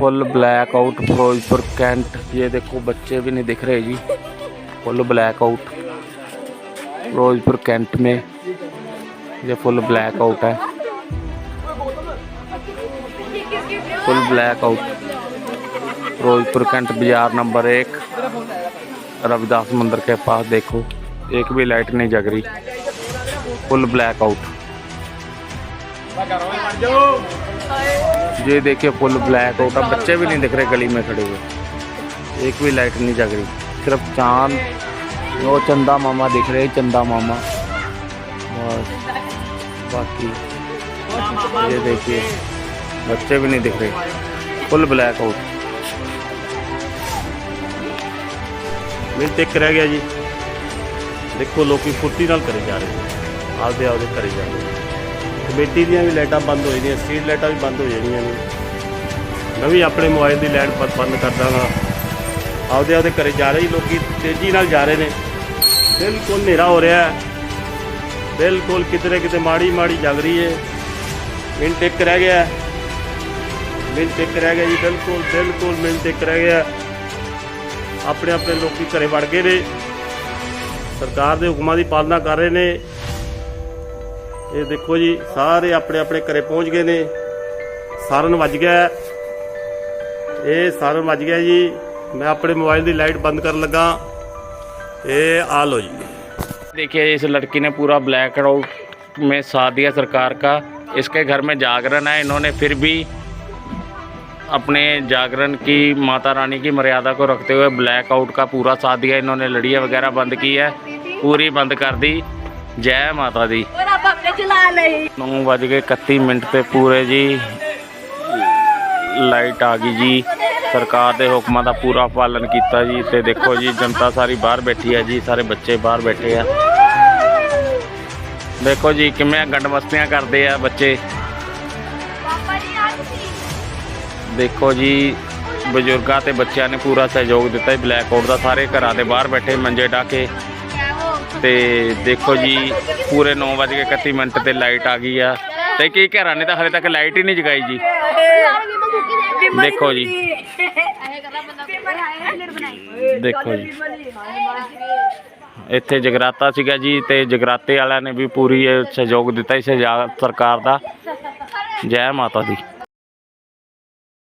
Full black out Ferozepur cantt. ये देखो, बच्चे भी नहीं दिख रहे जी। Full black out. Ferozepur cantt में ये फुल ब्लैक आउट है। Full black out. Ferozepur cantt बाज़ार नंबर एक। रविदास मंदिर के पास देखो, एक भी लाइट नहीं जग रही। Full black out. ये देखिए फुल ब्लैक आउट अब बच्चे भी नहीं दिख रहे गली में खड़े हुए एक भी लाइट नहीं जग रही सिर्फ चांद वो चंदा मामा दिख रहे चंदा मामा बस बाकी ये देखिए बच्चे भी नहीं दिख रहे फुल ब्लैक आउट ਮਿੰਟ ਇੱਕ ਰਹਿ ਗਿਆ ਜੀ ਦੇਖੋ ਲੋਕੀ ਫੁਰਤੀ ਨਾਲ ਕਰੇ ਜਾ ਰਹੇ ਨੇ ਆਪਦੇ ਆਪਦੇ ਕਰੇ ਜਾ ਰਹੇ ਨੇ ਕਮੇਟੀ ਦੀਆਂ ਵੀ ਲਾਈਟਾਂ ਬੰਦ ਹੋ ਜਾਣੀਆਂ ਸਟਰੀਟ ਲਾਈਟਾਂ ਵੀ ਬੰਦ ਹੋ ਜਾਣੀਆਂ ਨੇ। ਮੈਂ ਵੀ ਆਪਣੇ ਮੋਬਾਈਲ ਦੀ ਲਾਈਟ ਬੰਦ ਕਰ ਦਾਂਗਾ ਆਪਦੇ ਆਪਦੇ ਕਰੇ ਜਾ ਰਹੇ ਜੀ ਲੋਕੀ, ਤੇਜ਼ੀ ਨਾਲ ਜਾ ਰਹੇ ਨੇ। ਬਿਲਕੁਲ ਹਨੇਰਾ ਹੋ ਰਿਹਾ ਹੈ। ਬਿਲਕੁਲ ਕਿਤੇ ਕਿਤੇ ਮਾੜੀ ਮਾੜੀ ਜਗ ਰਹੀ ਹੈ। ਮਿੰਟ ਇੱਕ ਰਹਿ ਗਿਆ ਹੈ। ਮਿੰਟ ਇੱਕ ਰਹਿ ਗਿਆ ਜੀ, ਬਿਲਕੁਲ ਬਿਲਕੁਲ ਮਿੰਟ ਇੱਕ ਰਹਿ ਗਿਆ ਆਪਣੇ ਆਪਣੇ ਲੋਕੀ ਘਰੇ ਵੜ ਗਏ ਨੇ। ਸਰਕਾਰ ਦੇ ਹੁਕਮਾਂ ਦੀ ਪਾਲਣਾ ਕਰ ਰਹੇ ਨੇ। ਇਹ ਦੇਖੋ ਜੀ ਸਾਰੇ ਆਪਣੇ ਆਪਣੇ ਘਰੇ ਪਹੁੰਚ ਗਏ ਨੇ ਸਾਰਨ ਵੱਜ ਗਿਆ ਹੈ। ਇਹ ਸਾਰਨ ਵੱਜ ਗਿਆ ਜੀ ਮੈਂ ਆਪਣੇ ਮੋਬਾਈਲ ਦੀ ਲਾਈਟ ਬੰਦ ਕਰਨ ਲੱਗਾ ਇਹ ਆ ਲੋ ਜੀ देखिए इस लड़की ने पूरा ब्लैक आउट में साथ दिया सरकार का इसके घर में जागरण है इन्होंने फिर भी अपने जागरण की माता रानी की मर्यादा को रखते हुए ब्लैक आउट का पूरा साथ दिया इन्होंने लड़ियाँ वगैरह बंद की है पूरी बंद कर दी जय माता दी ਨੇ ਜਲਾ ਲਈ 9:31 ਮਿੰਟ ਤੇ ਪੂਰੇ ਜੀ। ਲਾਈਟ ਆ ਗਈ ਜੀ। ਸਰਕਾਰ ਦੇ ਹੁਕਮਾਂ ਦਾ ਪੂਰਾ ਪਾਲਨ ਕੀਤਾ ਜੀ। ਤੇ ਦੇਖੋ ਜੀ ਜਨਤਾ ਸਾਰੀ ਬਾਹਰ ਬੈਠੀ ਹੈ ਜੀ। ਸਾਰੇ ਬੱਚੇ ਬਾਹਰ ਬੈਠੇ ਆ। ਦੇਖੋ ਜੀ ਕਿਵੇਂ ਗੰਡਮਸਤੀਆਂ ਕਰਦੇ ਆ ਬੱਚੇ। ਦੇਖੋ ਜੀ ਬਜ਼ੁਰਗਾਂ ਤੇ ਬੱਚਿਆਂ ਨੇ ਪੂਰਾ ਸਹਿਯੋਗ ਦਿੱਤਾ ਹੈ ਬਲੈਕ ਆਊਟ ਦਾ ਸਾਰੇ ਘਰਾਂ ਦੇ ਬਾਹਰ ਬੈਠੇ ਮੰਜੇ ਢਾ ਕੇ। ਤੇ ਦੇਖੋ ਜੀ, ਪੂਰੇ 9:31 ਮਿੰਟ ਤੇ ਲਾਈਟ ਆ ਗਈ ਆ। ਤੇ ਕੀ ਘਰਾਂ ਨੇ ਤਾਂ ਹਲੇ ਤੱਕ ਲਾਈਟ ਹੀ ਨਹੀਂ ਜਗਾਈ ਜੀ। ਦੇਖੋ ਜੀ। ਦੇਖੋ ਜੀ। ਇੱਥੇ ਜਗਰਾਤਾ ਸੀਗਾ ਜੀ ਤੇ ਜਗਰਾਤੇ ਵਾਲਿਆਂ ਨੇ ਵੀ ਪੂਰੀ ਸਹਿਯੋਗ ਦਿੱਤਾ ਇਸ ਸਰਕਾਰ ਦਾ। ਜੈ ਮਾਤਾ ਦੀ।